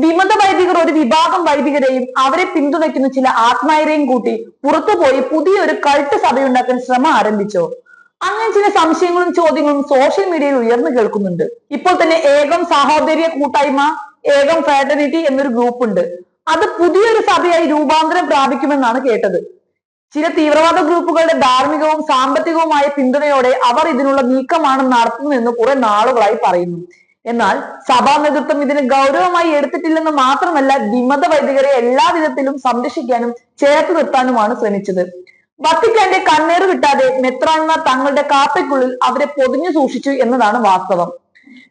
വിമത വൈദികർ ഒരു വിഭാഗം വൈദികരെയും അവരെ പിന്തുണയ്ക്കുന്ന ചില ആത്മായരെയും കൂട്ടി പുറത്തുപോയി പുതിയൊരു കൾട്ട് സഭയുണ്ടാക്കാൻ ശ്രമം ആരംഭിച്ചോ. അങ്ങനെ ചില സംശയങ്ങളും ചോദ്യങ്ങളും സോഷ്യൽ മീഡിയയിൽ ഉയർന്നു കേൾക്കുന്നുണ്ട്. ഇപ്പോൾ തന്നെ ഏകം സഹോദര്യ കൂട്ടായ്മ ഏകം ഫാറ്റർനിറ്റി എന്നൊരു ഗ്രൂപ്പ് ഉണ്ട്. അത് പുതിയൊരു സഭയായി രൂപാന്തരം പ്രാപിക്കുമെന്നാണ് കേട്ടത്. ചില തീവ്രവാദ ഗ്രൂപ്പുകളുടെ ധാർമ്മികവും സാമ്പത്തികവുമായ പിന്തുണയോടെ അവർ ഇതിനുള്ള നീക്കമാണ് നടത്തുന്നതെന്ന് കുറെ നാളുകളായി പറയുന്നു. എന്നാൽ സഭാ നേതൃത്വം ഇതിന് ഗൗരവമായി എടുത്തിട്ടില്ലെന്ന് മാത്രമല്ല വിമത വൈദികരെ എല്ലാ വിധത്തിലും സംരക്ഷിക്കാനും ചേർത്ത് നിർത്താനുമാണ് ശ്രമിച്ചത്. വത്തിക്കാന്റെ കണ്ണേറ് കിട്ടാതെ മെത്രാൻമാർ തങ്ങളുടെ കാപ്പയ്ക്കുള്ളിൽ അവരെ പൊതിഞ്ഞു സൂക്ഷിച്ചു എന്നതാണ് വാസ്തവം.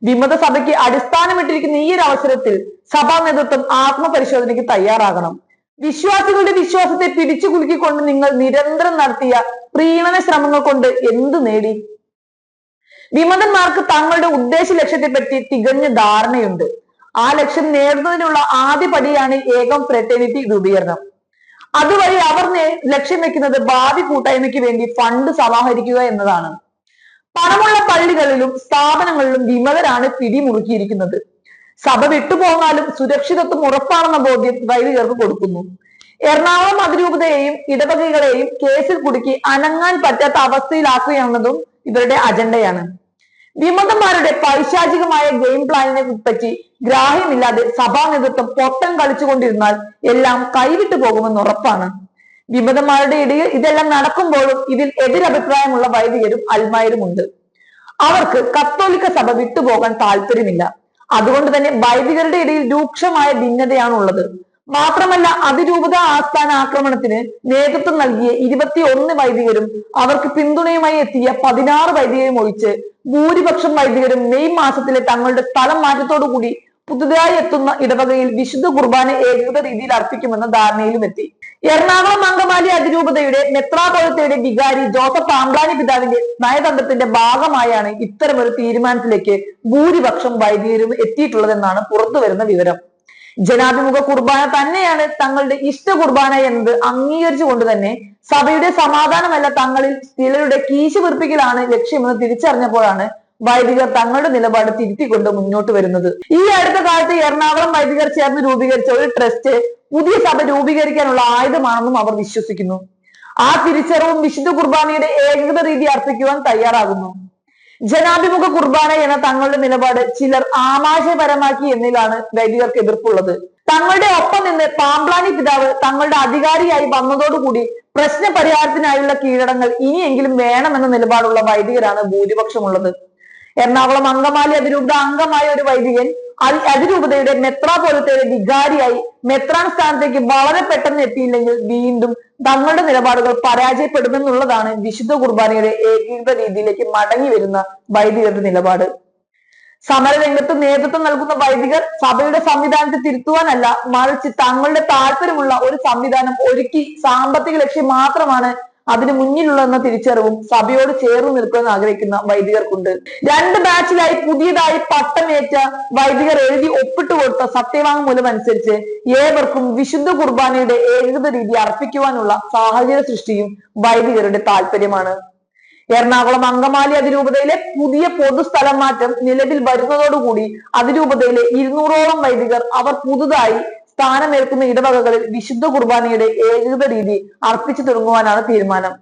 വിമത സഭയ്ക്ക് അടിസ്ഥാനമിട്ടിരിക്കുന്ന ഈ ഒരു അവസരത്തിൽ സഭാ നേതൃത്വം ആത്മപരിശോധനയ്ക്ക് തയ്യാറാകണം. വിശ്വാസികളുടെ വിശ്വാസത്തെ പിടിച്ചു കുലുക്കിക്കൊണ്ട് നിങ്ങൾ നിരന്തരം നടത്തിയ പ്രീണന ശ്രമങ്ങൾ കൊണ്ട് എന്ത് നേടി? വിമതന്മാർക്ക് തങ്ങളുടെ ഉദ്ദേശ ലക്ഷ്യത്തെപ്പറ്റി തികഞ്ഞ ധാരണയുണ്ട്. ആ ലക്ഷ്യം നേടുന്നതിനുള്ള ആദ്യ പടിയാണ് ഏകം ഫ്രറ്റേണിറ്റി രൂപീകരണം. അതുവഴി അവർ ലക്ഷ്യം വെക്കുന്നത് ഭാവി കൂട്ടായ്മയ്ക്ക് വേണ്ടി ഫണ്ട് സമാഹരിക്കുക എന്നതാണ്. പണമുള്ള പള്ളികളിലും സ്ഥാപനങ്ങളിലും വിമതരാണ് പിടിമുറുക്കിയിരിക്കുന്നത്. സഭ വിട്ടുപോന്നാലും സുരക്ഷിതത്വം ഉറപ്പാണെന്ന ബോധ്യം വൈദികർക്ക് കൊടുക്കുന്നു. എറണാകുളം അതിരൂപതയെയും ഇടവകകളെയും കേസിൽ കുടുക്കി അനങ്ങാൻ പറ്റാത്ത അവസ്ഥയിലാക്കുകയെന്നതും ഇവരുടെ അജണ്ടയാണ്. വിമതന്മാരുടെ പൈശാചികമായ ഗെയിം പ്ലാനിനെ പറ്റി ഗ്രാഹ്യമില്ലാതെ സഭാ നേതൃത്വം പൊട്ടം കളിച്ചുകൊണ്ടിരുന്നാൽ എല്ലാം കൈവിട്ടു പോകുമെന്ന് ഉറപ്പാണ്. വിമതന്മാരുടെ ഇടയിൽ ഇതെല്ലാം നടക്കുമ്പോഴും ഇതിൽ എതിരഭിപ്രായമുള്ള വൈദികരും അൽമായരുമുണ്ട് അവർക്ക് കത്തോലിക്ക സഭ വിട്ടുപോകാൻ താല്പര്യമില്ല. അതുകൊണ്ട് തന്നെ വൈദികരുടെ ഇടയിൽ രൂക്ഷമായ ഭിന്നതയാണ് ഉള്ളത് മാത്രമല്ല അതിരൂപത ആസ്ഥാന ആക്രമണത്തിന് നേതൃത്വം നൽകിയ ഇരുപത്തി ഒന്ന് വൈദികരും അവർക്ക് പിന്തുണയുമായി എത്തിയ പതിനാറ് വൈദികരും ഒഴിച്ച് ഭൂരിപക്ഷം വൈദികരും മെയ് മാസത്തിലെ തങ്ങളുടെ സ്ഥലം മാറ്റത്തോടു കൂടി പുതുതായി എത്തുന്ന ഇടവകയിൽ വിശുദ്ധ കുർബാന ഏകീകൃത രീതിയിൽ അർപ്പിക്കുമെന്ന ധാരണയിലും എത്തി. എറണാകുളം അങ്കമാലി അതിരൂപതയുടെ മെത്രാപോലത്തയുടെ വികാരി ജോസഫ് പാമ്പാനി പിതാവിന്റെ നയതന്ത്രത്തിന്റെ ഭാഗമായാണ് ഇത്തരമൊരു തീരുമാനത്തിലേക്ക് ഭൂരിപക്ഷം വൈദികരും എത്തിയിട്ടുള്ളതെന്നാണ് പുറത്തുവരുന്ന വിവരം. ജനാഭിമുഖ കുർബാന തന്നെയാണ് തങ്ങളുടെ ഇഷ്ട കുർബാന എന്നത് അംഗീകരിച്ചുകൊണ്ട് തന്നെ സഭയുടെ സമാധാനമല്ല തങ്ങളിൽ ചിലരുടെ കീശ വീർപ്പിക്കലാണ് ലക്ഷ്യമെന്ന് തിരിച്ചറിഞ്ഞപ്പോഴാണ് വൈദികർ തങ്ങളുടെ നിലപാട് തിരുത്തിക്കൊണ്ട് മുന്നോട്ട് വരുന്നത്. ഈ അടുത്ത കാലത്ത് എറണാകുളം വൈദികർ ചേർന്ന് രൂപീകരിച്ച ഒരു ട്രസ്റ്റ് പുതിയ സഭ രൂപീകരിക്കാനുള്ള ആയുധമാണെന്നും അവർ വിശ്വസിക്കുന്നു. ആ തിരിച്ചറിവും വിശുദ്ധ കുർബാനയുടെ ഏകീകൃത രീതി അർപ്പിക്കുവാൻ തയ്യാറാകുന്നു. ജനാഭിമുഖ കുർബാന എന്ന തങ്ങളുടെ നിലപാട് ചിലർ ആമാശയപരമാക്കി എന്നിലാണ് വൈദികർക്ക് എതിർപ്പുള്ളത്. തങ്ങളുടെ ഒപ്പം നിന്ന് പാമ്പ്ലാനി പിതാവ് തങ്ങളുടെ അധികാരിയായി വന്നതോടുകൂടി പ്രശ്ന പരിഹാരത്തിനായുള്ള കീഴടങ്ങൾ ഇനിയെങ്കിലും വേണമെന്ന നിലപാടുള്ള വൈദികരാണ് ഭൂരിപക്ഷമുള്ളത്. എറണാകുളം അങ്കമാലി അതിരൂപത അംഗമായ ഒരു വൈദികൻ അതിരൂപതയുടെ പോലത്തെ വികാരിയായി മെത്രാൻ സ്ഥാനത്തേക്ക് വളരെ പെട്ടെന്ന് എത്തിയില്ലെങ്കിൽ വീണ്ടും തങ്ങളുടെ നിലപാടുകൾ പരാജയപ്പെടുമെന്നുള്ളതാണ് വിശുദ്ധ കുർബാനയുടെ ഏകീകൃത രീതിയിലേക്ക് മടങ്ങി വരുന്ന വൈദികരുടെ നിലപാട്. സമരരംഗത്ത് നേതൃത്വം നൽകുന്ന വൈദികർ സഭയുടെ സംവിധാനത്തെ തിരുത്തുവാനല്ല മറിച്ച് തങ്ങളുടെ താല്പര്യമുള്ള ഒരു സംവിധാനം ഒരുക്കി സാമ്പത്തിക ലക്ഷ്യം മാത്രമാണ് അതിന് മുന്നിലുള്ളതെന്ന തിരിച്ചറിവും സഭയോട് ചേർന്ന് നിൽക്കുവാൻ ആഗ്രഹിക്കുന്ന വൈദികർക്കുണ്ട്. രണ്ട് ബാച്ചിലായി പുതിയതായി പട്ടമേറ്റ വൈദികർ എഴുതി ഒപ്പിട്ട് കൊടുത്ത സത്യവാങ്മൂലം അനുസരിച്ച് ഏവർക്കും വിശുദ്ധ കുർബാനയുടെ ഏകൃത രീതി അർപ്പിക്കുവാനുള്ള സാഹചര്യ സൃഷ്ടിയും വൈദികരുടെ താല്പര്യമാണ് എറണാകുളം അങ്കമാലി അതിരൂപതയിലെ പുതിയ പൊതുസ്ഥലം മാറ്റം നിലവിൽ വരുന്നതോടുകൂടി അതിരൂപതയിലെ ഇരുന്നൂറോളം വൈദികർ അവർ പുതുതായി സ്ഥാനമേൽക്കുന്ന ഇടവകകളിൽ വിശുദ്ധ കുർബാനയുടെ ഏകീകൃത രീതി അർപ്പിച്ചു തുടങ്ങുവാനാണ് തീരുമാനം.